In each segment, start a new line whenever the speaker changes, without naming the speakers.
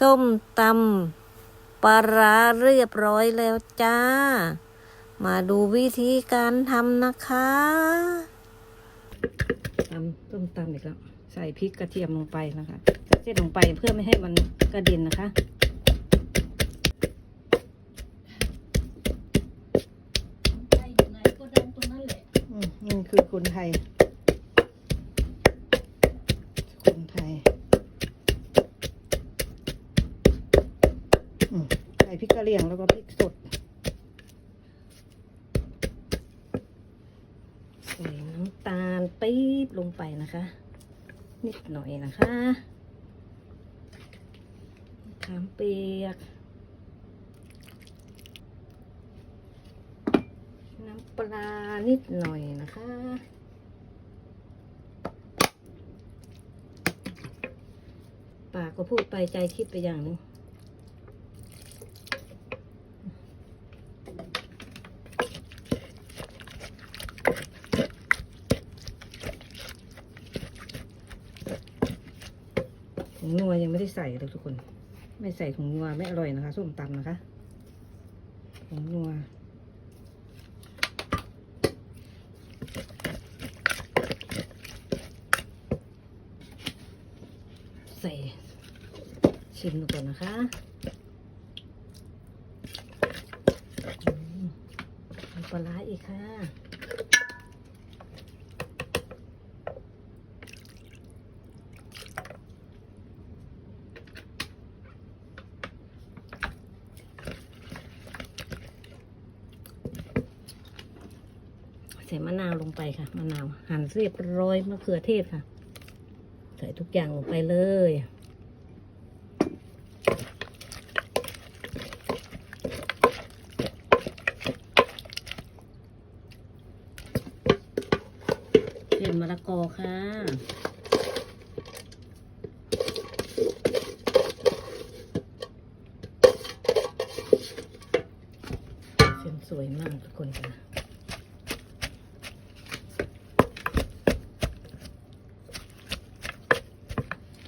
ส้มตำปลาร้าเรียบร้อยแล้วจ้า มาดูวิธีการทำนะคะตำส้มตำอีกแล้ว ใส่พริกกระเทียมลงไปนะคะเส้นลงไปเพื่อไม่ให้มันกระเด็นนะคะ
ใครอยู่ไหนก็ดังตรงนั้นแหละ
อืมนี่คือคนไทย คนไทยอืมใส่ พริกกะเหรี่ยงแล้วก็พริกสดใส่น้ำตาลปี๊บลงไปนะคะ นิดหน่อยนะคะขามเปียก น้ำปลานิดหน่อยนะคะปากก็พูดไปใจคิดไปอย่างหนึง งนัวยังไม่ได้ใส่เลยทุกคน ไม่ใส่ถุงนัวไม่อร่อยนะคะส้มตำนะคะถุงนัวใส่ชิมดูก่อนนะคะปลาร้าอีกค่ะ ใส่มะนาวลงไปค่ะ มะนาว หั่นเรียบร้อยมะเขือเทศค่ะ ใส่ทุกอย่างลงไปเลยเห็นมะละกอค่ะเส้นสวยมากทุกคนค่ะ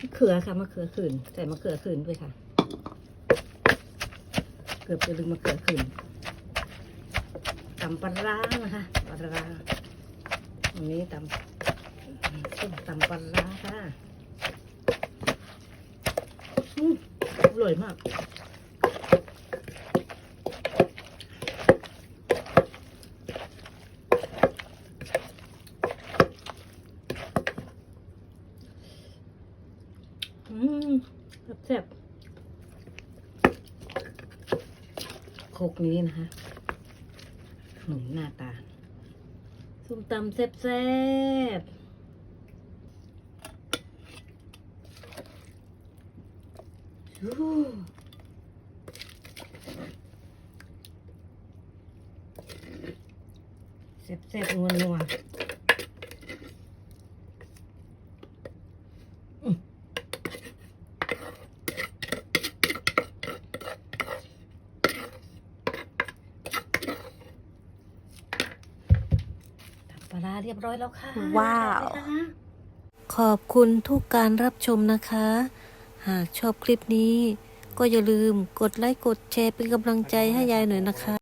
มะเขือค่ะมะเขือขืนใส่มะเขือขืนด้วยค่ะ เกือบจะลืมมะเขือขืนตำปลาร้านะคะปลาร้าอันนี้ตำส้มตำปลาร้าค่ะอร่อยมาก อืม แซ่บๆโคกนี้นะคะหนุนหน้าตาส้มตำแซ่บๆอู้แซ่บๆนัวๆ ปลาร้าเรียบร้อยแล้วค่ะ
ว้าว
จัดเลยนะคะขอบคุณทุกการรับชมนะคะ หากชอบคลิปนี้ ก็อย่าลืมกดไลค์กดแชร์เป็นกำลังใจให้ยายหน่อยนะคะ